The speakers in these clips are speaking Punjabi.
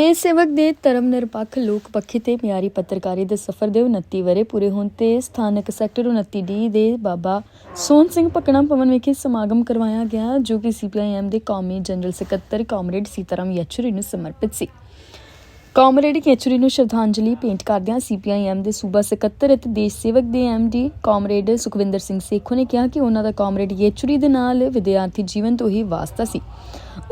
ਦੇਸ਼ ਸੇਵਕ ਦੇ ਧਰਮ ਨਿਰਪੱਖ ਲੋਕ ਪੱਖੀ ਤੇ ਮਿਆਰੀ ਪੱਤਰਕਾਰੀ ਦੇ ਸਫ਼ਰ ਦੇ 29 ਵਰੇ ਪੂਰੇ ਹੋਣ ਤੇ ਸਥਾਨਕ ਸੈਕਟਰ 29 ਡੀ ਦੇ ਬਾਬਾ ਸੋਹਣ ਸਿੰਘ ਪਕਣਾ ਭਵਨ ਵਿਖੇ ਸਮਾਗਮ ਕਰਵਾਇਆ ਗਿਆ, ਜੋ ਕਿ ਸੀਪੀਆਈਐਮ ਦੇ ਕੌਮੀ ਜਨਰਲ ਸਕੱਤਰ ਕਾਮਰੇਡ ਸੀਤਾਰਾਮ ਯੈਚੁਰੀ ਨੂੰ ਸਮਰਪਿਤ ਸੀ। ਕਾਮਰੇਡ ਯੈਚੁਰੀ ਨੂੰ ਸ਼ਰਧਾਂਜਲੀ ਭੇਂਟ ਕਰਦਿਆਂ ਸੀਪੀਆਈਐਮ ਦੇ ਸੂਬਾ ਸਕੱਤਰ ਅਤੇ ਦੇਸ਼ ਸੇਵਕ ਦੇ ਐਮਡੀ ਕਾਮਰੇਡ ਸੁਖਵਿੰਦਰ ਸਿੰਘ ਸੇਖੋ ਨੇ ਕਿਹਾ ਕਿ ਉਹਨਾਂ ਦਾ ਕਾਮਰੇਡ ਯੈਚੁਰੀ ਦੇ ਨਾਲ ਵਿਦਿਆਰਥੀ ਜੀਵਨ ਤੋਂ ਹੀ ਵਾਸਤਾ ਸੀ।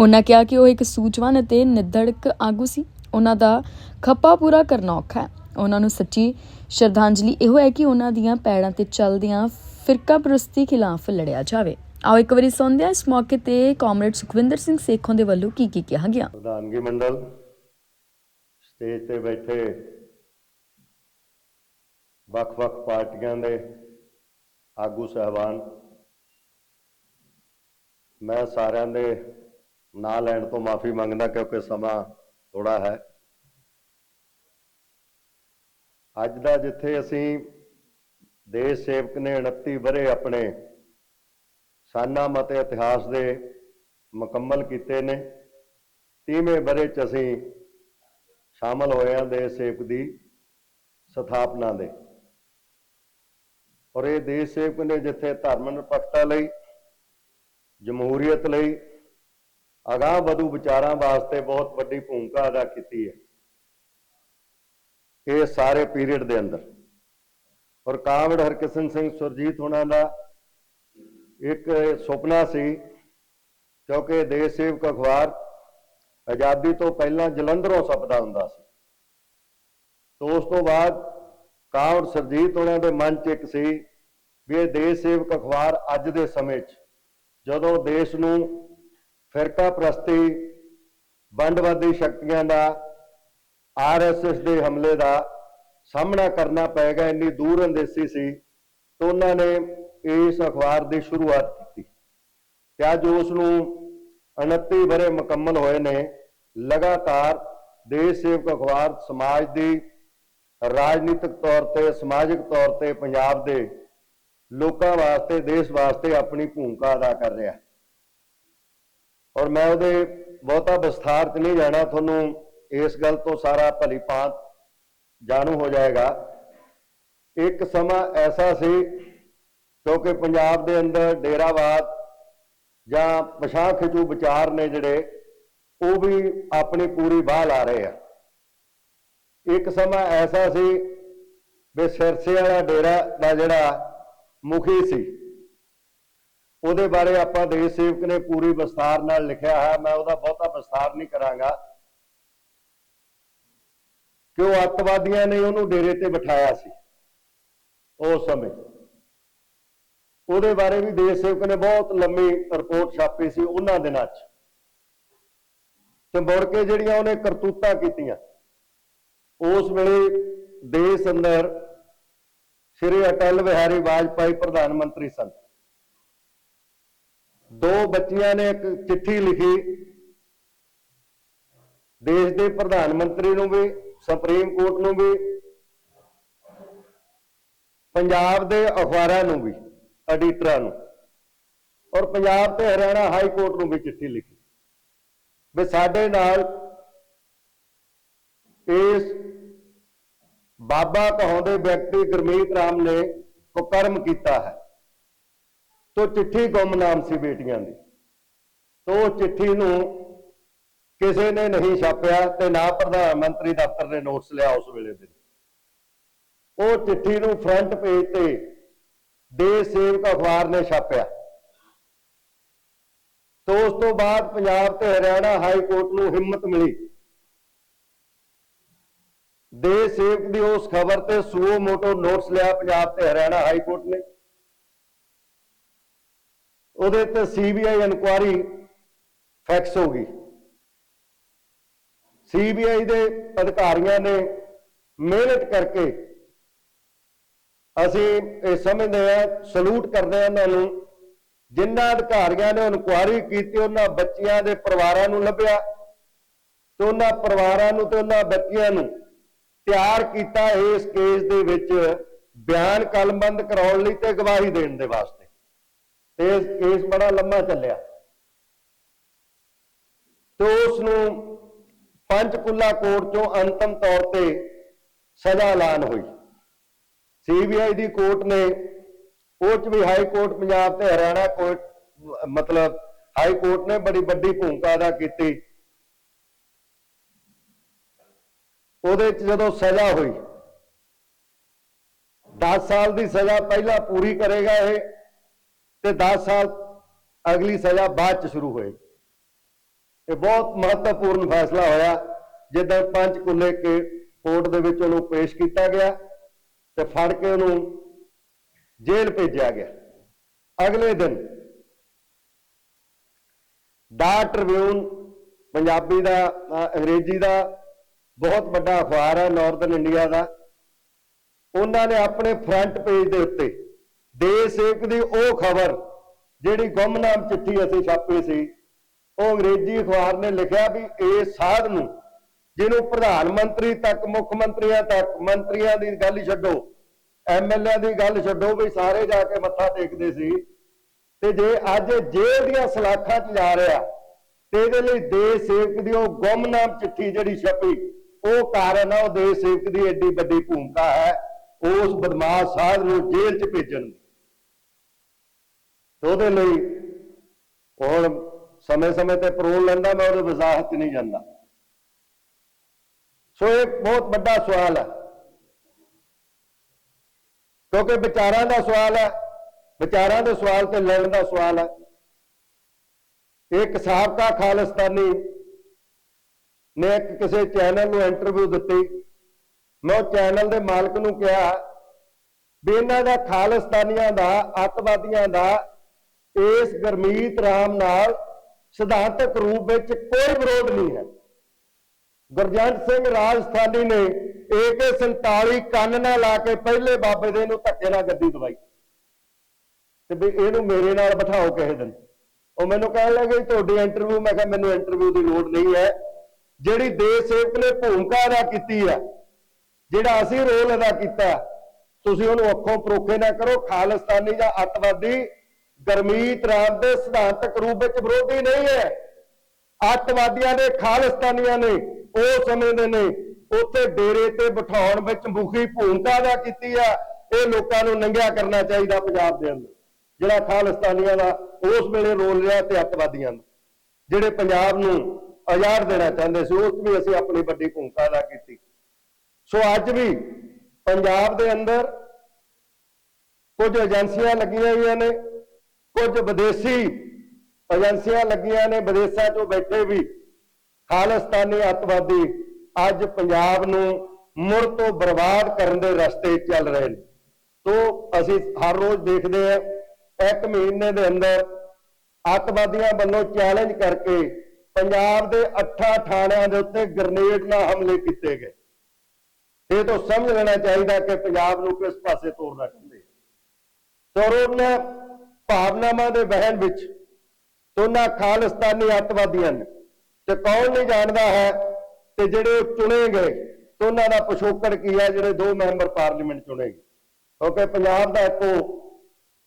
ਉਹਨਾਂ ਕਿਹਾ ਕਿ ਉਹ ਇੱਕ ਸੂਝਵਾਨ ਅਤੇ ਨਿਰਧੜਕ ਆਗੂ ਸੀ। ਉਹਨਾਂ ਦਾ ਖੱਪਾ ਪੂਰਾ ਕਰਨਾ ਔਖਾ ਹੈ। ਉਹਨਾਂ ਨੂੰ ਸੱਚੀ ਸ਼ਰਧਾਂਜਲੀ ਇਹੋ ਹੈ ਕਿ ਉਹਨਾਂ ਦੀਆਂ ਪੈੜਾਂ ਤੇ ਚੱਲਦਿਆਂ ਫਿਰਕਾ ਖਿਲਾਫ ਲੜਿਆ ਜਾਵੇ। ਆਓ ਇੱਕ ਵਾਰੀ ਸੁਣਦੇ ਹਾਂ ਇਸ ਮੌਕੇ ਤੇ ਕਾਮਰੇਡ ਸੁਖਵਿੰਦਰ ਸਿੰਘ ਸੇਖੋਂ ਦੇ ਵੱਲੋਂ ਕੀ ਕੀ ਕਿਹਾ ਗਿਆ। ਪ੍ਰਧਾਨਗੀ ਮੰਡਲ, ਸਟੇਜ ਤੇ ਬੈਠੇ ਵੱਖ-ਵੱਖ ਪਾਰਟੀਆਂ ਦੇ ਆਗੂ ਸਹਿਬਾਨ, ਮੈਂ ਸਾਰਿਆਂ ਦੇ ਨਾ ਲੈਣ ਤੋਂ ਮਾਫੀ ਮੰਗਦਾ ਕਿਉਂਕਿ ਸਮਾਂ ਥੋੜਾ ਹੈ। ਅੱਜ ਦਾ ਜਿੱਥੇ ਅਸੀਂ ਦੇਸ਼ ਸੇਵਕ ਨੇ 29 ਵਰੇ ਆਪਣੇ ਸਾਨਾ ਅਤੇ ਇਤਿਹਾਸ ਦੇ ਮੁਕੰਮਲ ਕੀਤੇ ਨੇ 30ਵੇਂ ਵਰੇ ਚ ਅਸੀਂ ਸ਼ਾਮਲ ਹੋਏ ਹਾਂ ਦੇਸ਼ ਸੇਵਕ ਦੀ ਸਥਾਪਨਾ ਦੇ। ਔਰ ਇਹ ਦੇਸ਼ ਸੇਵਕ ਨੇ ਜਿੱਥੇ ਧਰਮ ਨਿਰਪੱਖਤਾ ਲਈ, ਜਮਹੂਰੀਅਤ ਲਈ ਅਗਾਂਹ ਵਧੂ ਵਿਚਾਰਾਂ ਵਾਸਤੇ ਬਹੁਤ ਵੱਡੀ ਭੂਮਿਕਾ ਅਦਾ ਕੀਤੀ ਹੈ। ਇਹ ਸਾਰੇ ਪੀਰੀਅਡ ਦੇ ਅੰਦਰ। ਔਰ ਕਾਵੜ ਹਰਕਿਸ਼ਨ ਸਿੰਘ ਸੁਰਜੀਤ ਹੋਣਾ ਦਾ ਇੱਕ ਸੁਪਨਾ ਸੀ, ਕਿਉਂਕਿ ਦੇਸ਼ ਸੇਵਕ ਅਖਬਾਰ ਆਜ਼ਾਦੀ ਤੋਂ ਪਹਿਲਾਂ ਜਲੰਧਰੋਂ ਛਪਦਾ ਹੁੰਦਾ ਸੀ। ਤੋਂ ਉਸ ਤੋਂ ਬਾਅਦ ਕਾਵੜ ਸਰਜੀਤ ਉਹਨਾਂ ਦੇ ਮਨ 'ਚ ਇੱਕ ਸੀ ਵੀ ਇਹ ਦੇਸ਼ ਸੇਵਕ ਅਖਬਾਰ ਅੱਜ ਦੇ ਸਮੇਂ 'ਚ ਜਦੋਂ ਦੇਸ਼ ਨੂੰ ਫਿਰਕਾ ਪ੍ਰਸਤੀ ਵੰਡਵਾਦੀ ਸ਼ਕਤੀਆਂ ਦਾ ਆਰਐਸਐਸ ਦੇ ਹਮਲੇ ਦਾ ਸਾਹਮਣਾ ਕਰਨਾ ਪਏਗਾ ਇੰਨੀ ਦੂਰ ਅੰਦੇਸੀ ਸੀ ਤਾਂ ਉਹਨਾਂ ਨੇ ਇਸ ਅਖਬਾਰ ਦੀ ਸ਼ੁਰੂਆਤ ਕੀਤੀ। ਤੇ ਅੱਜ ਉਸ ਨੂੰ 29 ਵਰੇ ਮੁਕੰਮਲ ਹੋਏ ਨੇ। ਲਗਾਤਾਰ ਦੇਸ਼ ਸੇਵਕ ਅਖਬਾਰ ਸਮਾਜ ਦੀ ਰਾਜਨੀਤਿਕ ਤੌਰ ਤੇ, ਸਮਾਜਿਕ ਤੌਰ ਤੇ ਪੰਜਾਬ ਦੇ ਲੋਕਾਂ ਵਾਸਤੇ, ਦੇਸ਼ ਵਾਸਤੇ ਆਪਣੀ ਭੂਮਿਕਾ ਅਦਾ ਕਰ ਰਿਹਾ ਹੈ। ਔਰ ਮੈਂ ਉਹਦੇ ਬਹੁਤਾ ਵਿਸਥਾਰ 'ਚ ਨਹੀਂ ਜਾਣਾ ਤੁਹਾਨੂੰ ਇਸ ਗੱਲ ਤੋਂ ਸਾਰਾ ਭਲੀ ਭਾਂਤ ਜਾਣੂ ਹੋ ਜਾਏਗਾ। ਇੱਕ ਸਮਾਂ ਐਸਾ ਸੀ, ਕਿਉਂਕਿ ਪੰਜਾਬ ਦੇ ਅੰਦਰ ਡੇਰਾਵਾਦ ਜਾਂ ਪਛਾਣ ਖਿਚੂ ਵਿਚਾਰ ਨੇ ਜਿਹੜੇ, ਉਹ ਵੀ ਆਪਣੀ ਪੂਰੀ ਬਾਹ ਲਾ ਰਹੇ ਆ। ਇੱਕ ਸਮਾਂ ਐਸਾ ਸੀ ਵੀ ਸਿਰਸੇ ਵਾਲਾ ਡੇਰਾ ਦਾ ਜਿਹੜਾ ਮੁਖੀ ਸੀ ਉਹਦੇ ਬਾਰੇ ਆਪਾਂ ਦੇਸ਼ ਸੇਵਕ ਨੇ ਪੂਰੀ ਵਿਸਥਾਰ ਨਾਲ ਲਿਖਿਆ ਹੈ, ਮੈਂ ਉਹਦਾ ਬਹੁਤਾ ਵਿਸਥਾਰ ਨਹੀਂ ਕਰਾਂਗਾ। ਕਿ ਉਹ ਅੱਤਵਾਦੀਆਂ ਨੇ ਉਹਨੂੰ ਡੇਰੇ ਤੇ ਬਿਠਾਇਆ ਸੀ ਉਸ ਸਮੇਂ? ਉਹਦੇ ਬਾਰੇ ਵੀ ਦੇਸ਼ ਸੇਵਕ ਨੇ ਬਹੁਤ ਲੰਮੀ ਰਿਪੋਰਟ ਛਾਪੀ ਸੀ ਉਹਨਾਂ ਦਿਨਾਂ 'ਚ। ਤੇ ਮੁੜ ਕੇ ਜਿਹੜੀਆਂ ਉਹਨੇ ਕਰਤੂਤਾਂ ਕੀਤੀਆਂ, ਉਸ ਵੇਲੇ ਦੇਸ਼ ਅੰਦਰ ਸ਼੍ਰੀ ਅਟਲ ਬਿਹਾਰੀ ਵਾਜਪਾਈ ਪ੍ਰਧਾਨ ਮੰਤਰੀ ਸਨ। ਦੋ ਬੱਚੀਆਂ ਨੇ ਇੱਕ ਚਿੱਠੀ ਲਿਖੀ। ਦੇਸ਼ ਦੇ ਪ੍ਰਧਾਨ ਮੰਤਰੀ ਨੂੰ ਵੀ, ਸੁਪਰੀਮ ਕੋਰਟ ਨੂੰ ਵੀ, ਪੰਜਾਬ ਦੇ ਅਖਬਾਰਾਂ ਨੂੰ ਵੀ ਐਡੀਟਰਾਂ ਨੂੰ। ਔਰ ਪੰਜਾਬ ਤੇ ਹਰਿਆਣਾ ਹਾਈ ਕੋਰਟ ਨੂੰ ਵੀ ਚਿੱਠੀ ਲਿਖੀ। ਵੀ ਸਾਡੇ ਨਾਲ ਇਸ ਬਾਬਾ ਕਹਾਉਂਦੇ ਵਿਅਕਤੀ ਗੁਰਮੀਤ ਰਾਮ ਨੇ ਕੁਕਰਮ ਕੀਤਾ ਹੈ। ਤੋ ਚਿੱਠੀ ਗੁੰਮਨਾਮ ਸੀ ਬੇਟੀਆਂ ਦੀ। ਤੋ ਚਿੱਠੀ ਨੂੰ ਕਿਸੇ ਨੇ ਨਹੀਂ ਛਾਪਿਆ ਤੇ ਨਾ ਪ੍ਰਧਾਨ ਮੰਤਰੀ ਦਫ਼ਤਰ ਨੇ ਨੋਟਸ ਲਿਆ ਉਸ ਵੇਲੇ ਦੇ। ਉਹ ਚਿੱਠੀ ਨੂੰ ਫਰੰਟ ਪੇਜ ਤੇ ਦੇਸ਼ ਸੇਵਕ ਅਖਬਾਰ ਨੇ ਛਾਪਿਆ। ਤੋਂ ਉਸ ਤੋਂ ਬਾਅਦ ਪੰਜਾਬ ਤੇ ਹਰਿਆਣਾ ਹਾਈ ਕੋਰਟ ਨੂੰ ਹਿੰਮਤ ਮਿਲੀ। ਦੇਸ਼ ਸੇਵਕ ਦੀ ਉਸ ਖਬਰ ਤੇ ਸੂਓ ਮੋਟੋ ਨੋਟਸ ਲਿਆ ਪੰਜਾਬ ਤੇ ਹਰਿਆਣਾ ਹਾਈ ਕੋਰਟ ਨੇ। ਉਹਦੇ ਤੇ ਸੀਬੀਆਈ ਇਨਕੁਆਰੀ ਫੈਕਸ ਹੋ ਗਈ। ਸੀਬੀਆਈ ਦੇ ਅਧਿਕਾਰੀਆਂ ਨੇ ਮਿਹਨਤ ਕਰਕੇ ਅਸੀਂ ਇਹ ਸਮਝਦੇ ਹਾਂ ਸਲੂਟ ਕਰਦੇ ਹਾਂ ਉਹਨਾਂ ਨੂੰ। ਜਿਨ੍ਹਾਂ ਅਧਿਕਾਰੀਆਂ ਨੇ ਇਨਕੁਆਰੀ ਕੀਤੀ, ਉਹਨਾਂ ਬੱਚਿਆਂ ਦੇ ਪਰਿਵਾਰਾਂ ਨੂੰ ਲੱਭਿਆ ਤੇ ਉਹਨਾਂ ਪਰਿਵਾਰਾਂ ਨੂੰ ਤੇ ਉਹਨਾਂ ਬੱਚਿਆਂ ਨੂੰ ਤਿਆਰ ਕੀਤਾ ਇਸ ਕੇਸ ਦੇ ਵਿੱਚ ਬਿਆਨ ਕਲਮਬੰਦ ਕਰਾਉਣ ਲਈ ਤੇ ਗਵਾਹੀ ਦੇਣ ਦੇ ਵਾਸਤੇ। ਤੇ ਕੇਸ ਬੜਾ ਲੰਮਾ ਚੱਲਿਆ। ਤੇ ਉਸ ਨੂੰ ਪੰਚਕੁਲਾ ਕੋਰਟ ਚੋਂ ਅੰਤਮ ਤੌਰ ਤੇ ਸਜ਼ਾ ਐਲਾਨ ਹੋਈ। ਸੀਬੀਆਈ ਦੀ ਕੋਰਟ ਨੇ ਉਹ ਚ ਵੀ ਹਾਈ ਕੋਰਟ, ਪੰਜਾਬ ਤੇ ਹਰਿਆਣਾ ਕੋਰਟ, ਮਤਲਬ ਹਾਈ ਕੋਰਟ ਨੇ ਬੜੀ ਵੱਡੀ ਭੂਮਿਕਾ ਅਦਾ ਕੀਤੀ। ਉਹਦੇ ਚ ਜਦੋਂ ਸਜ਼ਾ ਹੋਈ 10 ਸਾਲ ਦੀ ਸਜ਼ਾ ਪਹਿਲਾਂ ਪੂਰੀ ਕਰੇਗਾ ਇਹ। ਤੇ 10 ਸਾਲ ਅਗਲੀ ਸਜ਼ਾ ਬਾਅਦ ਚ ਸ਼ੁਰੂ ਹੋਏਗੀ। ਇਹ ਬਹੁਤ ਮਹੱਤਵਪੂਰਨ ਫੈਸਲਾ ਹੋਇਆ, ਜਿੱਦਾਂ ਜਦੋਂ ਪੰਚਕੁਲੇ ਕੇ ਕੋਰਟ ਦੇ ਵਿੱਚ ਉਹਨੂੰ ਪੇਸ਼ ਕੀਤਾ ਗਿਆ ਤੇ ਫੜ ਕੇ ਉਹਨੂੰ ਜੇਲ੍ਹ ਭੇਜਿਆ ਗਿਆ। ਅਗਲੇ ਦਿਨ ਦਾ ਟ੍ਰਿਬਿਊਨ ਪੰਜਾਬੀ ਦਾ ਅੰਗਰੇਜ਼ੀ ਦਾ ਬਹੁਤ ਵੱਡਾ ਅਖਬਾਰ ਹੈ ਨਾਰਥਰਨ ਇੰਡੀਆ ਦਾ। ਉਹਨਾਂ ਨੇ ਆਪਣੇ ਫਰੰਟ ਪੇਜ ਦੇ ਉੱਤੇ ਦੇਸ਼ ਸੇਵਕ ਦੀ ਉਹ ਖਬਰ ਜਿਹੜੀ ਗੁੰਮਨਾਮ ਚਿੱਠੀ ਅਸੀਂ ਛਾਪੀ ਸੀ, ਉਹ ਅੰਗਰੇਜ਼ੀ ਅਖਬਾਰ ਨੇ ਲਿਖਿਆ ਵੀ ਇਸ ਸਾਧ ਨੂੰ ਜਿਹਨੂੰ ਪ੍ਰਧਾਨ ਮੰਤਰੀ ਤੱਕ, ਮੁੱਖ ਮੰਤਰੀਆਂ ਤੱਕ, ਮੰਤਰੀਆਂ ਦੀ ਗੱਲ ਹੀ ਛੱਡੋ ਐਮਐਲਏ ਦੀ ਗੱਲ ਛੱਡੋ ਵੀ ਸਾਰੇ ਜਾ ਕੇ ਮੱਥਾ ਟੇਕਦੇ ਸੀ। ਤੇ ਜੇ ਅੱਜ ਜੇਲ੍ਹ ਦੀਆਂ ਸਲਾਖਾਂ 'ਚ ਜਾ ਰਿਹਾ ਤੇ ਇਹਦੇ ਲਈ ਦੇਸ਼ ਸੇਵਕ ਦੀ ਉਹ ਗੁੰਮਨਾਮ ਚਿੱਠੀ ਜਿਹੜੀ ਛਪੀ, ਉਹ ਕਾਰਨ ਆ, ਉਹ ਦੇਸ਼ ਸੇਵਕ ਦੀ ਐਡੀ ਵੱਡੀ ਭੂਮਿਕਾ ਹੈ, ਉਸ ਬਦਮਾਸ਼ ਸਾਧ ਨੂੰ ਜੇਲ੍ਹ 'ਚ ਭੇਜਣ ਦੀ। ਉਹਦੇ ਲਈ ਹੁਣ ਸਮੇਂ-ਸਮੇਂ ਤੇ ਪਰੋਲ ਲੈਂਦਾ, ਮੈਂ ਉਹਦੇ ਵਜ਼ਾਹਤ 'ਚ ਨਹੀਂ ਜਾਂਦਾ। ਸੋ ਇਹ ਬਹੁਤ ਵੱਡਾ ਸਵਾਲ ਹੈ। ਕਿਉਂਕਿ ਵਿਚਾਰਾਂ ਦਾ ਸਵਾਲ ਹੈ, ਵਿਚਾਰਾਂ ਦੇ ਸਵਾਲ ਤੇ ਲੈਣ ਦਾ ਸਵਾਲ ਹੈ। ਇੱਕ ਸਾਬਕਾ ਖਾਲਿਸਤਾਨੀ ਨੇ ਇੱਕ ਕਿਸੇ ਚੈਨਲ ਨੂੰ ਇੰਟਰਵਿਊ ਦਿੱਤੀ। ਮੈਂ ਉਹ ਚੈਨਲ ਦੇ ਮਾਲਕ ਨੂੰ ਕਿਹਾ ਵੀ ਇਹਨਾਂ ਦਾ ਖਾਲਿਸਤਾਨੀਆਂ ਦਾ, ਅੱਤਵਾਦੀਆਂ ਦਾ ਇਸ ਗਰਮੀਤ ਰਾਮ ਨਾਲ ਸਿਧਾਂਤਕ ਰੂਪ ਵਿੱਚ ਕੋਈ ਵਿਰੋਧ ਨਹੀਂ ਹੈ। ਗੁਰਜੰਟ ਸਿੰਘ ਰਾਜਸਥਾਨੀ ਨੇ AK47 ਕੰਨ ਨਾਲ ਲਾ ਕੇ ਪਹਿਲੇ ਬਾਬੇ ਦੇ ਨੂੰ ਧੱਕੇ ਨਾਲ ਗੱਦੀ ਦਵਾਈ ਤੇ ਵੀ ਇਹਨੂੰ ਮੇਰੇ ਨਾਲ ਬਿਠਾਓ ਕਿਸੇ ਦਿਨ। ਉਹ ਮੈਨੂੰ ਕਹਿਣ ਲੱਗੇ ਤੁਹਾਡੀ ਇੰਟਰਵਿਊ ਮੈਂ ਕਿਹਾ ਮੈਨੂੰ ਇੰਟਰਵਿਊ ਦੀ ਲੋੜ ਨਹੀਂ ਹੈ। ਜਿਹੜੀ ਦੇਸ਼ ਸੇਵਕ ਨੇ ਭੂਮਿਕਾ ਅਦਾ ਕੀਤੀ ਆ, ਜਿਹੜਾ ਅਸੀਂ ਰੋਲ ਅਦਾ ਕੀਤਾ, ਤੁਸੀਂ ਉਹਨੂੰ ਅੱਖੋਂ ਪਰੋਖੇ ਨਾ ਕਰੋ, ਖਾਲਿਸਤਾਨੀ ਜਾਂ ਅੱਤਵਾਦੀ ਗਰਮੀਤ ਰਾਮ ਦੇ ਸਿਧਾਂਤਕ ਰੂਪ ਵਿੱਚ ਵਿਰੋਧੀ ਨਹੀਂ ਹੈ। ਅੱਤਵਾਦੀਆਂ ਦੇ ਖਾਲਿਸਤਾਨੀਆਂ ਨੇ, ਉਹ ਸਮੇਂ ਦੇ ਨੇ, ਉੱਥੇ ਡੇਰੇ ਤੇ ਬਿਠਾਉਣ ਵਿੱਚ ਮੁਖੀ ਭੂਮਿਕਾ ਅਦਾ ਕੀਤੀ ਆ। ਇਹ ਲੋਕਾਂ ਨੂੰ ਨੰਗਿਆ ਕਰਨਾ ਚਾਹੀਦਾ ਪੰਜਾਬ ਦੇ ਅੰਦਰ। ਜਿਹੜਾ ਖਾਲਿਸਤਾਨੀਆਂ ਦਾ, ਉਸ ਵੇਲੇ ਰੋਲ ਰਿਹਾ ਤੇ ਅੱਤਵਾਦੀਆਂ ਦਾ। ਜਿਹੜੇ ਪੰਜਾਬ ਨੂੰ ਆਜ਼ਾਦ ਦੇਣਾ ਚਾਹੁੰਦੇ ਸੀ, ਉਸ 'ਚ ਵੀ ਅਸੀਂ ਆਪਣੀ ਵੱਡੀ ਭੂਮਿਕਾ ਅਦਾ ਕੀਤੀ। ਸੋ ਅੱਜ ਵੀ ਪੰਜਾਬ ਦੇ ਅੰਦਰ ਕੁਝ ਏਜੰਸੀਆਂ ਲੱਗੀਆਂ ਹੋਈਆਂ ਨੇ। ਕੁਝ ਵਿਦੇਸ਼ੀ ਏਜੰਸੀਆਂ ਲੱਗੀਆਂ ਨੇ, ਵਿਦੇਸ਼ਾਂ 'ਚੋਂ ਬੈਠੇ ਵੀ ਖਾਲਿਸਤਾਨੀ ਅੱਤਵਾਦੀ ਅੱਜ ਪੰਜਾਬ ਨੂੰ ਮੁੜ ਤੋਂ ਬਰਬਾਦ ਕਰਨ ਦੇ ਰਸਤੇ ਚੱਲ ਰਹੇ ਨੇ। ਤੋਂ ਅਸੀਂ ਹਰ ਰੋਜ਼ ਦੇਖਦੇ ਹਾਂ, ਇੱਕ ਮਹੀਨੇ ਦੇ ਅੰਦਰ ਅੱਤਵਾਦੀਆਂ ਵੱਲੋਂ ਚੈਲੰਜ ਕਰਕੇ ਪੰਜਾਬ ਦੇ ਅੱਠਾਂ ਥਾਣਿਆਂ ਦੇ ਉੱਤੇ ਗ੍ਰਨੇਡ ਨਾਲ ਹਮਲੇ ਕੀਤੇ ਗਏ। ਇਹ ਤੋਂ ਸਮਝ ਲੈਣਾ ਚਾਹੀਦਾ ਕਿ ਪੰਜਾਬ ਨੂੰ ਕਿਸ ਪਾਸੇ ਤੋਰਨਾ ਚਾਹੁੰਦੇ ਸੋ ਉਹਨਾਂ ਭਾਵਨਾਵਾਂ ਦੇ ਵਹਿਣ ਵਿੱਚ ਦੋਨਾਂ ਖਾਲਿਸਤਾਨੀ ਅੱਤਵਾਦੀਆਂ ਨੇ, ਤੇ ਕੌਣ ਨਹੀਂ ਜਾਣਦਾ ਹੈ ਤੇ ਜਿਹੜੇ ਚੁਣੇ ਗਏ ਉਹਨਾਂ ਦਾ ਪਿਛੋਕੜ ਕੀ ਹੈ, ਜਿਹੜੇ ਦੋ ਮੈਂਬਰ ਪਾਰਲੀਮੈਂਟ ਚੁਣੇ ਗਏ। ਕਿਉਂਕਿ ਪੰਜਾਬ ਦਾ ਇੱਕੋ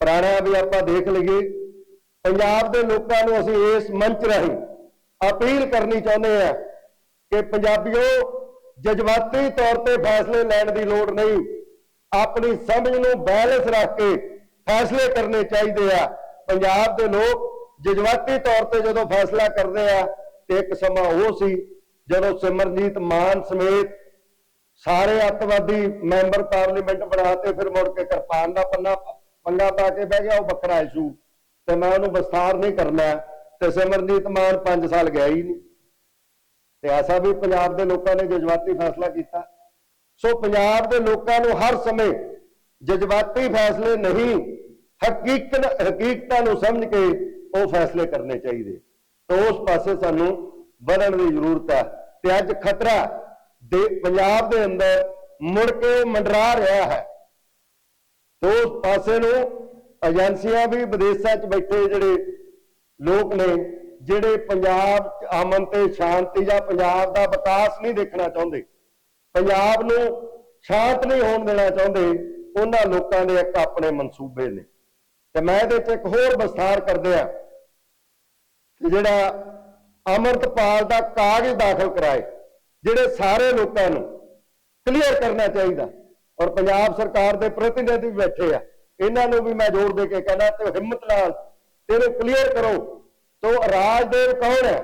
ਪੁਰਾਣਾ ਵੀ ਆਪਾਂ ਦੇਖ ਲਈਏ, ਪੰਜਾਬ ਦੇ ਲੋਕਾਂ ਨੂੰ ਅਸੀਂ ਇਸ ਮੰਚ ਰਾਹੀਂ ਅਪੀਲ ਕਰਨੀ ਚਾਹੁੰਦੇ ਆ ਕਿ ਪੰਜਾਬੀਓ, ਜਜ਼ਬਾਤੀ ਤੌਰ ਤੇ ਫੈਸਲੇ ਲੈਣ ਦੀ ਲੋੜ ਨਹੀਂ, ਆਪਣੀ ਸਮਝ ਨੂੰ ਬੈਲੈਂਸ ਰੱਖ ਕੇ ਫੈਸਲੇ ਕਰਨੇ ਚਾਹੀਦੇ ਆ। ਪੰਜਾਬ ਦੇ ਲੋਕ ਜਜ਼ਬਾਤੀ ਤੌਰ ਤੇ ਜਦੋਂ ਫੈਸਲਾ ਕਰਦੇ ਆ ਤੇ ਇੱਕ ਸਮਾਂ ਉਹ ਸੀ ਜਦੋਂ ਸਿਮਰਜੀਤ ਮਾਨ ਸਮੇਤ ਸਾਰੇ ਅੱਤਵਾਦੀ ਮੈਂਬਰ ਪਾਰਲੀਮੈਂਟ ਬਣਾਤੇ ਫਿਰ ਮੁੜ ਕੇ ਕਿਰਪਾਨ ਦਾ ਪੰਨਾ ਪੰਗਾ ਪਾ ਕੇ ਬਹਿ ਗਿਆ, ਉਹ ਵੱਖਰਾ ਇਸ਼ੂ। ਤੇ ਮੈਂ ਉਹਨੂੰ ਵਿਸਥਾਰ ਨਹੀਂ ਕਰਨਾ। ਤੇ ਸਿਮਰਜੀਤ ਮਾਨ 5 ਸਾਲ ਗਿਆ ਹੀ ਨਹੀਂ। ਤੇ ਐਸਾ ਵੀ ਪੰਜਾਬ ਦੇ ਲੋਕਾਂ ਨੇ ਜਜ਼ਬਾਤੀ ਫੈਸਲਾ ਕੀਤਾ। ਸੋ ਪੰਜਾਬ ਦੇ ਲੋਕਾਂ ਨੂੰ ਹਰ ਸਮੇਂ ਜਜ਼ਬਾਤੀ ਫੈਸਲੇ ਨਹੀਂ, ਹਕੀਕਤ, ਹਕੀਕਤਾਂ ਨੂੰ ਸਮਝ ਕੇ ਉਹ ਫੈਸਲੇ ਕਰਨੇ ਚਾਹੀਦੇ। ਤਾਂ ਉਸ ਪਾਸੇ ਸਾਨੂੰ ਵਧਣ ਦੀ ਜ਼ਰੂਰਤ ਹੈ। ਤੇ ਅੱਜ ਖਤਰਾ ਦੇ, ਪੰਜਾਬ ਦੇ ਅੰਦਰ ਮੁੜ ਕੇ ਮੰਡਰਾ ਰਿਹਾ ਹੈ। ਉਸ ਪਾਸੇ ਨੂੰ ਏਜੰਸੀਆਂ ਵੀ ਵਿਦੇਸ਼ਾਂ 'ਚ ਬੈਠੇ ਜਿਹੜੇ ਲੋਕ ਨੇ, ਜਿਹੜੇ ਪੰਜਾਬ 'ਚ ਅਮਨ ਤੇ ਸ਼ਾਂਤੀ ਜਾਂ ਪੰਜਾਬ ਦਾ ਵਿਕਾਸ ਨਹੀਂ ਦੇਖਣਾ ਚਾਹੁੰਦੇ, ਪੰਜਾਬ ਨੂੰ ਸ਼ਾਂਤ ਨਹੀਂ ਹੋਣ ਦੇਣਾ ਚਾਹੁੰਦੇ ਉਹਨਾਂ ਲੋਕਾਂ ਦੇ ਇੱਕ ਆਪਣੇ ਮਨਸੂਬੇ ਨੇ। ਤੇ ਮੈਂ ਇਹਦੇ 'ਚ ਇੱਕ ਹੋਰ ਵਿਸਥਾਰ ਕਰਦੇ ਆ ਕਿ ਜਿਹੜਾ ਅਮਰਤਪਾਲ ਦਾ ਕਾਗਜ਼ ਦਾਖਲ ਕਰਾਏ, ਜਿਹੜੇ ਸਾਰੇ ਲੋਕਾਂ ਨੂੰ ਕਲੀਅਰ ਕਰਨਾ ਚਾਹੀਦਾ। ਔਰ ਪੰਜਾਬ ਸਰਕਾਰ ਦੇ ਪ੍ਰਤੀਨਿਧੀ ਵੀ ਬੈਠੇ ਆ। ਇਹਨਾਂ ਨੂੰ ਵੀ ਮੈਂ ਜ਼ੋਰ ਦੇ ਕੇ ਕਹਿੰਦਾ ਤੇ ਹਿੰਮਤ ਨਾਲ ਇਹਨੂੰ ਕਲੀਅਰ ਕਰੋ। ਤੋ ਰਾਜਦੇਵ ਕੌਣ ਹੈ?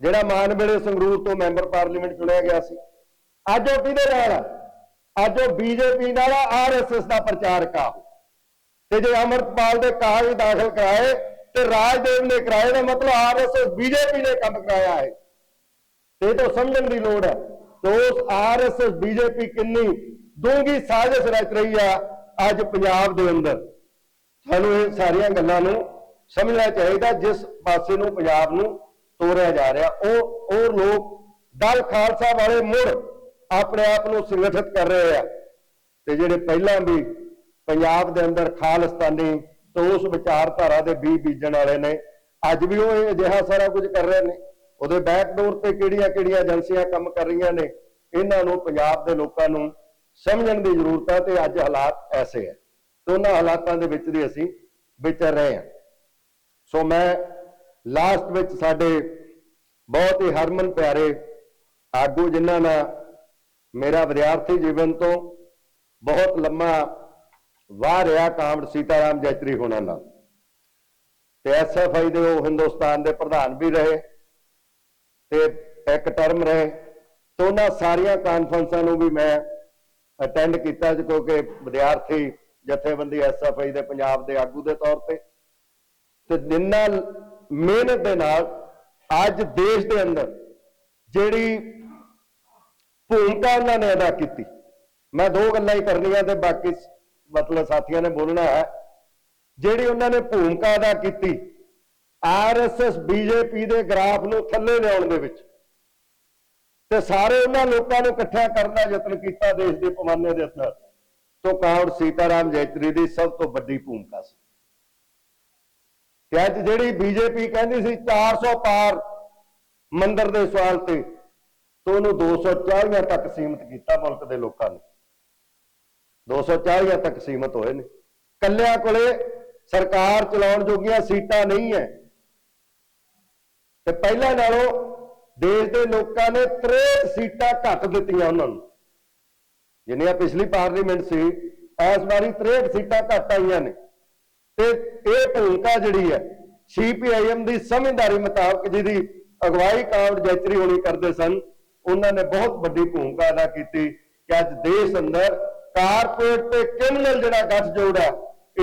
ਜਿਹੜਾ ਮਾਨ ਵੇਲੇ ਸੰਗਰੂਰ ਤੋਂ ਮੈਂਬਰ ਪਾਰਲੀਮੈਂਟ ਚੁਣਿਆ ਗਿਆ ਸੀ। ਅੱਜ ਉਹ ਕਿਹਦੇ ਨਾਲ ਆ? ਅੱਜ ਉਹ ਬੀਜੇਪੀ ਨਾਲ ਆਰਐਸਐਸ ਦਾ ਪ੍ਰਚਾਰਕ ਆ ਤੇ ਜੇ ਅਮਰਪਾਲ ਦੇ ਕਾਗਜ਼ ਦਾਖਲ ਕਰਾਏ ਤੇ ਰਾਜਦੇਵ ਨੇ ਕਰਾਏ ਦਾ ਮਤਲਬ ਆਰਐਸਐਸ ਬੀਜੇਪੀ ਨੇ ਕੰਮ ਕਰਾਇਆ ਹੈ। ਇਹ ਤਾਂ ਸਮਝਣ ਦੀ ਲੋੜ ਹੈ। ਕਿ ਆਰਐਸਐਸ ਬੀਜੇਪੀ ਕਿੰਨੀ ਡੂੰਘੀ ਸਾਜ਼ਿਸ਼ ਰਚ ਰਹੀ ਆ ਅੱਜ ਪੰਜਾਬ ਦੇ ਅੰਦਰ। ਸਾਨੂੰ ਇਹ ਸਾਰੀਆਂ ਗੱਲਾਂ ਨੂੰ ਸਮਝਣਾ ਚਾਹੀਦਾ, ਜਿਸ ਪਾਸੇ ਨੂੰ ਪੰਜਾਬ ਨੂੰ ਤੋਰਿਆ ਜਾ ਰਿਹਾ। ਉਹ ਉਹ ਲੋਕ ਦਲ ਖਾਲਸਾ ਵਾਲੇ ਮੁੜ ਆਪਣੇ ਆਪ ਨੂੰ ਸੰਗਠਿਤ ਕਰ ਰਹੇ ਆ। ਤੇ ਜਿਹੜੇ ਪਹਿਲਾਂ ਵੀ ਪੰਜਾਬ ਦੇ ਅੰਦਰ ਖਾਲਿਸਤਾਨੀ ਤੇ ਉਸ ਵਿਚਾਰਧਾਰਾ ਦੇ ਬੀ ਬੀਜਣ ਵਾਲੇ ਨੇ, ਅੱਜ ਵੀ ਉਹ ਅਜਿਹਾ ਸਾਰਾ ਕੁਝ ਕਰ ਰਹੇ ਨੇ। ਉਹਦੇ ਬੈਕਡੋਰ ਤੇ ਕਿਹੜੀਆਂ ਕਿਹੜੀਆਂ ਏਜੰਸੀਆਂ ਕੰਮ ਕਰ ਰਹੀਆਂ ਨੇ, ਇਹਨਾਂ ਨੂੰ ਪੰਜਾਬ ਦੇ ਲੋਕਾਂ ਨੂੰ ਸਮਝਣ ਦੀ ਜ਼ਰੂਰਤ ਹੈ ਤੇ ਅੱਜ ਹਾਲਾਤ ਐਸੇ ਹੈ ਤੇ ਉਹਨਾਂ ਹਾਲਾਤਾਂ ਦੇ ਵਿੱਚ ਦੀ ਅਸੀਂ ਵਿਚਰ ਰਹੇ ਹਾਂ ਸੋ ਮੈਂ ਲਾਸਟ ਵਿੱਚ ਸਾਡੇ ਬਹੁਤ ਹੀ ਹਰਮਨ ਪਿਆਰੇ ਆਗੂ ਜਿਨ੍ਹਾਂ ਨਾਲ ਮੇਰਾ ਵਿਦਿਆਰਥੀ ਜੀਵਨ ਤੋਂ ਬਹੁਤ ਲੰਮਾ ਵਾਹ ਰਿਹਾ ਕਾਮੜ ਸੀਤਾਰਾਮ ਜੈਤਰੀ ਹੋਣਾ ਨਾਲ। ਤੇ ਐਸਐਫਆਈ ਦੇ ਉਹ ਹਿੰਦੁਸਤਾਨ ਦੇ ਪ੍ਰਧਾਨ ਵੀ ਰਹੇ ਤੇ ਇੱਕ ਟਰਮ ਰਹੇ। ਤੇ ਉਹਨਾਂ ਸਾਰੀਆਂ ਕਾਨਫਰੰਸਾਂ ਨੂੰ ਵੀ ਮੈਂ ਅਟੈਂਡ ਕੀਤਾ ਕਿਉਂਕਿ ਵਿਦਿਆਰਥੀ ਜਥੇਬੰਦੀ ਐਸਐਫਆਈ ਦੇ ਪੰਜਾਬ ਦੇ ਆਗੂ ਦੇ ਤੌਰ ਤੇ। ਤੇ ਜਿੰਨਾ ਮਿਹਨਤ ਦੇ ਨਾਲ ਅੱਜ ਦੇਸ਼ ਦੇ ਅੰਦਰ ਜਿਹੜੀ ਭੂਮਿਕਾ ਉਹਨਾਂ ਨੇ ਅਦਾ ਕੀਤੀ। ਮੈਂ ਦੋ ਗੱਲਾਂ ਹੀ ਕਰਨੀਆਂ ਤੇ ਬਾਕੀ ਮਤਲਬ ਸਾਥੀਆਂ ਨੇ ਬੋਲਣਾ ਹੈ। ਜਿਹੜੀ ਉਹਨਾਂ ਨੇ ਭੂਮਿਕਾ ਅਦਾ ਕੀਤੀ ਆਰਐਸਐਸ ਬੀਜੇਪੀ ਦੇ ਗ੍ਰਾਫ ਨੂੰ ਥੱਲੇ ਲਿਆਉਣ ਦੇ ਵਿੱਚ। ਤੇ ਸਾਰੇ ਉਹਨਾਂ ਲੋਕਾਂ ਨੂੰ ਇਕੱਠਿਆ ਕਰਨ ਦਾ ਯਤਨ ਕੀਤਾ ਦੇਸ਼ ਦੇ ਪਵਾਨੇ ਦੇ ਅੰਦਰ ਤੋਂ ਕਾਂਵੜ ਸੀਤਾਰਾਮ ਜੈਤਰੀ ਦੀ ਸਭ ਤੋਂ ਵੱਡੀ ਭੂਮਿਕਾ ਸੀ। ਤੇ ਅੱਜ ਜਿਹੜੀ ਬੀਜੇਪੀ ਕਹਿੰਦੀ ਸੀ 400 ਪਾਰ ਮੰਦਰ ਦੇ ਸਵਾਲ ਤੇ ਤੋਂ ਉਹਨੂੰ 240 ਤੱਕ ਸੀਮਿਤ ਕੀਤਾ ਮੁਲਕ ਦੇ ਲੋਕਾਂ ਨੇ। 240 ਤੱਕ ਸੀਮਿਤ ਹੋਏ ਨੇ। ਕੱਲਿਆਂ ਕੋਲੇ ਸਰਕਾਰ ਚਲਾਉਣ ਜੋਗੀਆਂ ਸੀਟਾਂ ਨਹੀਂ ਹੈ ਤੇ ਪਹਿਲਾਂ ਨਾਲੋਂ ਦੇਸ਼ ਦੇ ਲੋਕਾਂ ਨੇ 63 ਸੀਟਾਂ ਘੱਟ ਦਿੱਤੀਆਂ ਉਹਨਾਂ ਨੂੰ। ਜਿੰਨੀਆਂ ਪਿਛਲੀ ਪਾਰਲੀਮੈਂਟ ਸੀ, ਇਸ ਵਾਰੀ 63 ਸੀਟਾਂ ਘੱਟ ਆਈਆਂ ਨੇ। ਤੇ ਇਹ ਭੂਮਿਕਾ ਜਿਹੜੀ ਹੈ ਸੀਪੀਆਈਐਮ ਦੀ ਸਮਝਦਾਰੀ ਮੁਤਾਬਕ ਜਿਹਦੀ ਅਗਵਾਈ ਕਾਂਵੜ ਜੈਤਰੀ ਹੋਣੀ ਕਰਦੇ ਸਨ ਉਹਨਾਂ ਨੇ ਬਹੁਤ ਵੱਡੀ ਭੂਮਿਕਾ ਅਦਾ ਕੀਤੀ ਕਿ ਅੱਜ ਦੇਸ਼ ਅੰਦਰ ਕਾਰਪੋਰੇਟ ਤੇ ਕ੍ਰਿਮੀਨਲ ਜਿਹੜਾ ਗੱਠਜੋੜ ਹੈ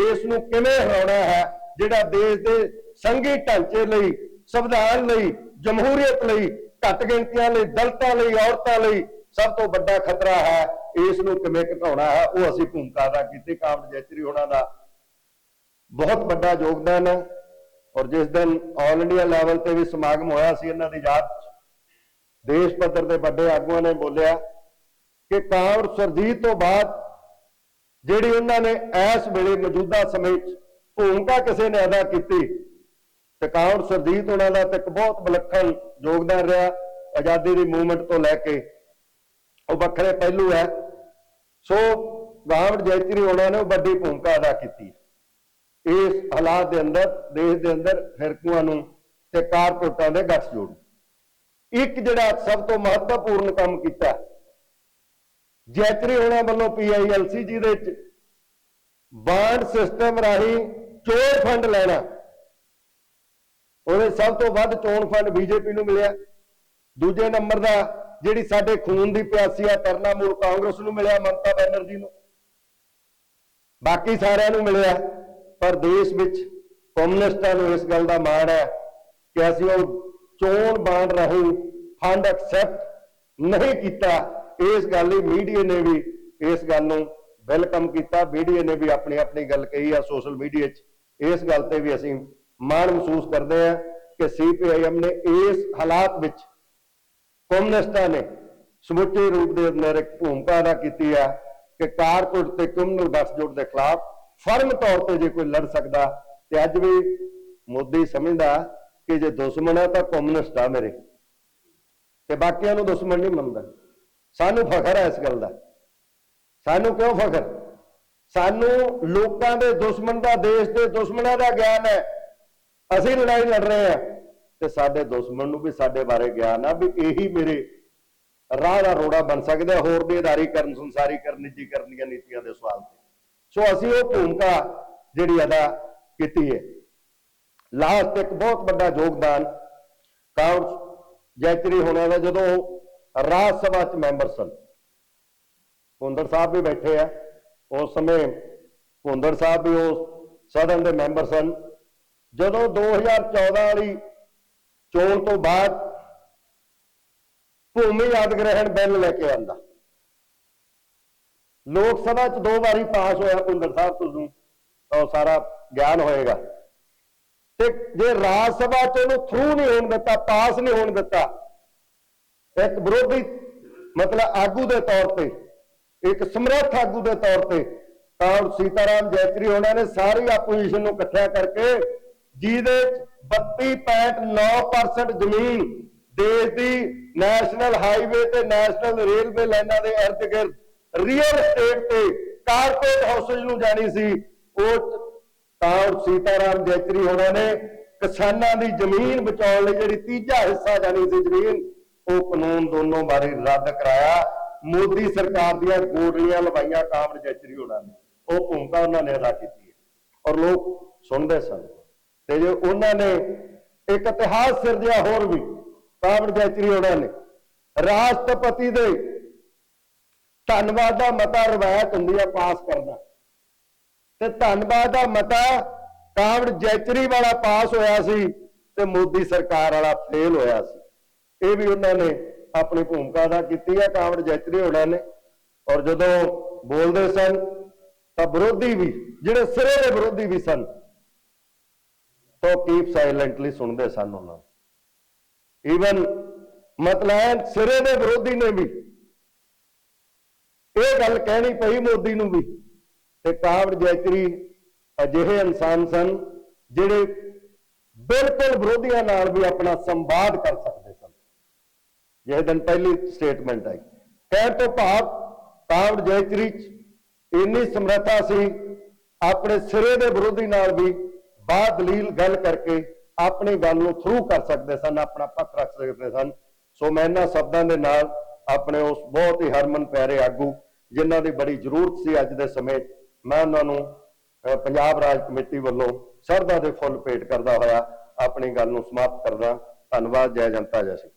ਇਸ ਨੂੰ ਕਿਵੇਂ ਹਰਾਉਣਾ ਹੈ, ਜਿਹੜਾ ਦੇਸ਼ ਦੇ ਸੰਘੀ ਢਾਂਚੇ ਲਈ, ਸੰਵਿਧਾਨ ਲਈ, ਜਮਹੂਰੀਅਤ ਲਈ, ਘੱਟ ਗਿਣਤੀਆਂ ਲਈ, ਦਲਤਾਂ ਲਈ, ਔਰਤਾਂ ਲਈ ਸਭ ਤੋਂ ਵੱਡਾ ਖਤਰਾ ਹੈ ਇਸ ਨੂੰ ਕਿਵੇਂ ਘਟਾਉਣਾ ਹੈ, ਉਹ ਅਸੀਂ ਭੂਮਿਕਾ ਅਦਾ ਕੀਤੀ। ਕਾਮੜ ਜੈਤਰੀ ਹੋਣਾ ਦਾ ਬਹੁਤ ਵੱਡਾ ਯੋਗਦਾਨ ਹੈ ਔਰ ਜਿਸ ਦਿਨ ਆਲ ਇੰਡੀਆ ਲੈਵਲ ਤੇ ਵੀ ਸਮਾਗਮ ਹੋਇਆ ਸੀ, ਇਹਨਾਂ ਦੀ ਯਾਦ ਦੇਸ਼ ਪੱਧਰ ਦੇ ਵੱਡੇ ਆਗੂਆਂ ਨੇ ਬੋਲਿਆ ਕਿ ਕਾਂਵਰ ਸਰਜੀਤ ਤੋਂ ਬਾਅਦ ਜਿਹੜੀ ਉਹਨਾਂ ਨੇ ਇਸ ਵੇਲੇ ਮੌਜੂਦਾ ਸਮੇਂ 'ਚ ਭੂਮਿਕਾ ਕਿਸੇ ਨੇ ਅਦਾ ਕੀਤੀ ਤੇ ਕਾਂਵੜ ਸਰਜੀਤ ਉਹਨਾਂ ਦਾ ਇੱਕ ਬਹੁਤ ਵਿਲੱਖਣ ਯੋਗਦਾਨ ਰਿਹਾ ਆਜ਼ਾਦੀ ਦੀ ਮੂਵਮੈਂਟ ਤੋਂ ਲੈ ਕੇ। ਉਹ ਵੱਖਰੇ ਪਹਿਲੂ ਹੈ। ਸੋ ਕਾਂਵੜ ਜੈਤਰੀ ਉਹਨਾਂ ਨੇ ਉਹ ਵੱਡੀ ਭੂਮਿਕਾ ਅਦਾ ਕੀਤੀ ਇਸ ਹਾਲਾਤ ਦੇ ਅੰਦਰ, ਦੇਸ਼ ਦੇ ਅੰਦਰ ਫਿਰਕੂਆਂ ਨੂੰ ਤੇ ਕਾਰਪੋਰੇਟਾਂ ਦੇ ਗੱਠਜੋੜ ਇੱਕ ਜਿਹੜਾ ਸਭ ਤੋਂ ਮਹੱਤਵਪੂਰਨ ਕੰਮ ਕੀਤਾ। ਜੈਤਰੀ ਹੋਣਾ ਵੱਲੋਂ ਪੀਆਈਐਲਸੀ ਜਿਹਦੇ ਵਿੱਚ ਬਾਂਡ ਸਿਸਟਮ ਰਾਹੀਂ ਚੋਣ ਫੰਡ ਲੈਣਾ। ਉਹਦੇ ਸਭ ਤੋਂ ਵੱਧ ਚੋਣ ਫੰਡ ਬੀਜੇਪੀ ਨੂੰ ਮਿਲਿਆ। ਦੂਜੇ ਨੰਬਰ ਦਾ ਜਿਹੜੀ ਸਾਡੇ ਖੂਨ ਦੀ ਪਿਆਸੀ ਆ, ਤਰਨਾਮੂਲ ਕਾਂਗਰਸ ਨੂੰ ਮਿਲਿਆ, ਮਮਤਾ ਬੈਨਰਜੀ ਨੂੰ। ਬਾਕੀ ਸਾਰਿਆਂ ਨੂੰ ਮਿਲਿਆ, ਪਰ ਦੇਸ਼ ਵਿੱਚ ਕਮਿਊਨਿਸਟਾਂ ਨੂੰ ਇਸ ਗੱਲ ਦਾ ਮਾਣ ਹੈ ਕਿ ਅਸੀਂ ਉਹ ਚੋਣ ਬਾਂਡ ਰਾਹੀਂ ਫੰਡ ਐਕਸੈਪਟ ਨਹੀਂ ਕੀਤਾ, ਇਸ ਗੱਲ ਲਈ ਮੀਡੀਆ ਨੇ ਵੀ ਇਸ ਗੱਲ ਨੂੰ ਵੈਲਕਮ ਕੀਤਾ। ਮੀਡੀਆ ਨੇ ਵੀ ਆਪਣੀ ਆਪਣੀ ਗੱਲ ਕਹੀ ਆ ਸੋਸ਼ਲ ਮੀਡੀਆ 'ਚ। ਇਸ ਗੱਲ ਤੇ ਵੀ ਅਸੀਂ ਮਾਣ ਮਹਿਸੂਸ ਕਰਦੇ ਹਾਂ ਕਿ ਸੀਪੀਆਈਐਮ ਨੇ ਇਸ ਹਾਲਾਤ ਵਿੱਚ ਕਮਿਊਨਿਸਟਾਂ ਨੇ ਸਮੁੱਚੇ ਰੂਪ ਦੇ ਅੰਦਰ ਇੱਕ ਭੂਮਿਕਾ ਅਦਾ ਕੀਤੀ ਹੈ ਕਿ ਕਾਰਪੋਰੇਟ ਤੇ ਕਮਿਊਨਲ ਗੱਠਜੋੜ ਦੇ ਖਿਲਾਫ ਫਰਮ ਤੌਰ ਤੇ ਜੇ ਕੋਈ ਲੜ ਸਕਦਾ ਤੇ ਅੱਜ ਵੀ ਮੋਦੀ ਸਮਝਦਾ ਕਿ ਜੇ ਦੁਸ਼ਮਣ ਹੈ ਤਾਂ ਕਮਿਊਨਿਸਟ ਆ ਮੇਰੇ। ਤੇ ਬਾਕੀਆਂ ਨੂੰ ਦੁਸ਼ਮਣ ਨਹੀਂ ਮੰਨਦਾ। ਸਾਨੂੰ ਫਖਰ ਹੈ ਇਸ ਗੱਲ ਦਾ। ਸਾਨੂੰ ਕਿਉਂ ਫਖਰ? ਸਾਨੂੰ ਲੋਕਾਂ ਦੇ ਦੁਸ਼ਮਣ ਦਾ, ਦੇਸ਼ ਦੇ ਦੁਸ਼ਮਣਾਂ ਦਾ ਗਿਆਨ ਹੈ। ਅਸੀਂ ਲੜਾਈ ਲੜ ਰਹੇ ਹਾਂ। ਤੇ ਸਾਡੇ ਦੁਸ਼ਮਣ ਨੂੰ ਵੀ ਸਾਡੇ ਬਾਰੇ ਗਿਆਨ ਆ ਵੀ ਇਹੀ ਮੇਰੇ ਰਾਹ ਦਾ ਰੋੜਾ ਬਣ ਸਕਦਾ ਹੋਰ ਦੇ ਅਦਾਰੀਕਰਨ ਸੰਸਾਰੀਕਰਨ ਨਿੱਜੀਕਰਨ ਦੀਆਂ ਨੀਤੀਆਂ ਦੇ ਸਵਾਲ ਤੇ। ਸੋ ਅਸੀਂ ਉਹ ਭੂਮਿਕਾ ਜਿਹੜੀ ਅਦਾ ਕੀਤੀ ਹੈ। ਲਾਸਟ ਇੱਕ ਬਹੁਤ ਵੱਡਾ ਯੋਗਦਾਨ ਕਾਉਂਟ ਜੈਤਰੀ ਹੋਣਾ ਦਾ, ਜਦੋਂ ਰਾਜ ਸਭਾ ਚ ਮੈਂਬਰ ਸਨ। ਭੁੰਦਰ ਸਾਹਿਬ ਵੀ ਬੈਠੇ ਆ। ਉਸ ਸਮੇਂ ਭੁੰਦਰ ਸਾਹਿਬ ਵੀ ਉਸ ਸਦਨ ਦੇ ਮੈਂਬਰ ਸਨ। ਜਦੋਂ 2014 ਵਾਲੀ ਚੋਣ ਤੋਂ ਬਾਅਦ ਭੂਮੀ ਅਧਿਗ੍ਰਹਿਣ ਬਿੱਲ ਲੈ ਕੇ ਆਂਦਾ। ਲੋਕ ਸਭਾ ਚ ਦੋ ਵਾਰੀ ਪਾਸ ਹੋਇਆ ਭੁੰਦਰ ਸਾਹਿਬ ਤੁਹਾਨੂੰ ਤਾਂ ਸਾਰਾ ਗਿਆਨ ਹੋਏਗਾ। ਤੇ ਜੇ ਰਾਜ ਸਭਾ ਚ ਉਹਨੂੰ ਥਰੂ ਨਹੀਂ ਹੋਣ ਦਿੱਤਾ ਪਾਸ ਨਹੀਂ ਹੋਣ ਦਿੱਤਾ, ਇੱਕ ਵਿਰੋਧੀ ਮਤਲਬ ਆਗੂ ਦੇ ਤੌਰ ਤੇ, ਇੱਕ ਸਮਰੱਥ ਆਗੂ ਦੇ ਤੌਰ ਤੇ, ਤਾਂ ਸੀਤਾਰਾਮ ਜੈਤਰੀ ਉਹਨਾਂ ਨੇ ਸਾਰੀ ਆਪੋਜੀਸ਼ਨ ਨੂੰ ਇਕੱਠਿਆ ਕਰਕੇ ਜਿਹਦੇ 32.9% ਜ਼ਮੀਨ ਦੇਸ਼ ਦੀ ਨੈਸ਼ਨਲ ਹਾਈਵੇ ਤੇ ਨੈਸ਼ਨਲ ਰੇਲਵੇ ਲਾਈਨਾਂ ਦੇ ਇਰਦ ਗਿਰਦ ਰੀਅਲ estate ਤੇ ਕਾਰਪੋਰੇਟ ਹਾਊਸਸ ਨੂੰ ਜਾਣੀ ਸੀ, ਉਹ ਤਾਂ ਸੀਤਾਰਾਮ ਜੈਤਰੀ ਉਹਨਾਂ ਨੇ ਕਿਸਾਨਾਂ ਦੀ ਜ਼ਮੀਨ ਬਚਾਉਣ ਲਈ ਜਿਹੜੀ ਤੀਜਾ ਹਿੱਸਾ ਜਾਣੀ ਸੀ ਜ਼ਮੀਨ, ਉਹ ਕਾਨੂੰਨ ਦੋਨੋਂ ਬਾਰੇ ਰੱਦ ਕਰਾਇਆ। ਮੋਦੀ ਸਰਕਾਰ ਦੀਆਂ ਗੋਲੀਆਂ ਲਵਾਈਆਂ ਕਾਮਰ ਜੈਤਰੀ ਉਹਨਾਂ ਨੇ। ਉਹ ਭੂਮਿਕਾ ਉਹਨਾਂ ਨੇ ਅਦਾ ਕੀਤੀ ਹੈ। ਔਰ ਲੋਕ ਸੁਣਦੇ ਸਨ। ਤੇ ਜੇ ਉਹਨਾਂ ਨੇ ਇੱਕ ਇਤਿਹਾਸ ਸਿਰਜਿਆ ਹੋਰ ਵੀ ਕਾਮਰ ਜੈਤਰੀ ਹੋਣਾ ਨੇ, ਰਾਸ਼ਟਰਪਤੀ ਦੇ ਧੰਨਵਾਦ ਦਾ ਮਤਾ ਰਵਾਇਤ ਹੁੰਦੀ ਹੈ ਪਾਸ ਕਰਨਾ। ਤੇ ਧੰਨਵਾਦ ਦਾ ਮਤਾ ਕਾਵੜ ਜੈਚਰੀ ਵਾਲਾ ਪਾਸ ਹੋਇਆ ਸੀ ਤੇ ਮੋਦੀ ਸਰਕਾਰ ਵਾਲਾ ਫੇਲ ਹੋਇਆ ਸੀ। ਇਹ ਵੀ ਉਹਨਾਂ ਨੇ ਆਪਣੀ ਭੂਮਿਕਾ ਅਦਾ ਕੀਤੀ ਹੈ, ਕਾਂਵੜ ਜੈਚਰੀ ਹੋਣਾ ਨੇ। ਔਰ ਜਦੋਂ ਬੋਲਦੇ ਸਨ, ਤਾਂ ਵਿਰੋਧੀ ਵੀ, ਜਿਹੜੇ ਸਿਰੇ ਦੇ ਵਿਰੋਧੀ ਵੀ ਸਨ, ਤਾਂ ਕੀਪ ਸਾਇਲੈਂਟਲੀ ਸੁਣਦੇ ਸਨ ਉਹਨਾਂ ਈਵਨ ਮਤਲਬ ਸਿਰੇ ਦੇ ਵਿਰੋਧੀ ਨੇ ਵੀ, ਇਹ ਗੱਲ ਕਹਿਣੀ ਪਈ ਮੋਦੀ ਨੂੰ ਵੀ ਤੇ ਕਾਵੜ ਜੈਤਰੀ ਅਜਿਹੇ ਇਨਸਾਨ ਸਨ ਜਿਹੜੇ ਬਿਲਕੁਲ ਵਿਰੋਧੀਆਂ ਨਾਲ ਵੀ ਆਪਣਾ ਸੰਵਾਦ ਕਰ ਸਕਦੇ ਸਨ। ਇਹ ਦਿਨ ਪਹਿਲੀ ਸਟੇਟਮੈਂਟ ਆਈ। ਕਹਿਣ ਤੋਂ ਭਾਵ ਕਾਵੜ ਜੈਤਰੀ ਇੰਨੀ ਸਮਰੱਥਾ ਸੀ, ਆਪਣੇ ਸਿਰੇ ਦੇ ਵਿਰੋਧੀ ਨਾਲ ਵੀ ਬਾਦ ਗੱਲ ਕਰਕੇ ਆਪਣੀ ਗੱਲ ਨੂੰ ਥਰੂ ਕਰ ਸਕਦੇ ਸਨ, ਆਪਣਾ ਪੱਖ ਰੱਖ ਸਕਦੇ ਸਨ। ਸੋ ਮੈਂ ਇਹਨਾਂ ਸ਼ਬਦਾਂ ਦੇ ਨਾਲ ਆਪਣੇ ਉਸ ਬਹੁਤ ਹੀ ਹਰਮਨ ਪਿਆਰੇ ਆਗੂ, ਜਿਨ੍ਹਾਂ ਦੀ ਬੜੀ ਜ਼ਰੂਰਤ ਸੀ ਅੱਜ ਦੇ ਸਮੇਂ ਮੈਂ ਉਹਨਾਂ ਨੂੰ ਅਹ, ਪੰਜਾਬ ਰਾਜ ਕਮੇਟੀ ਵੱਲੋਂ ਸ਼ਰਧਾ ਦੇ ਫੁੱਲ ਭੇਟ ਕਰਦਾ ਹੋਇਆ ਆਪਣੀ ਗੱਲ ਨੂੰ ਸਮਾਪਤ ਕਰਦਾ। ਧੰਨਵਾਦ ਜੈ ਜਨਤਾ ਜੈ ਸਿੰਘ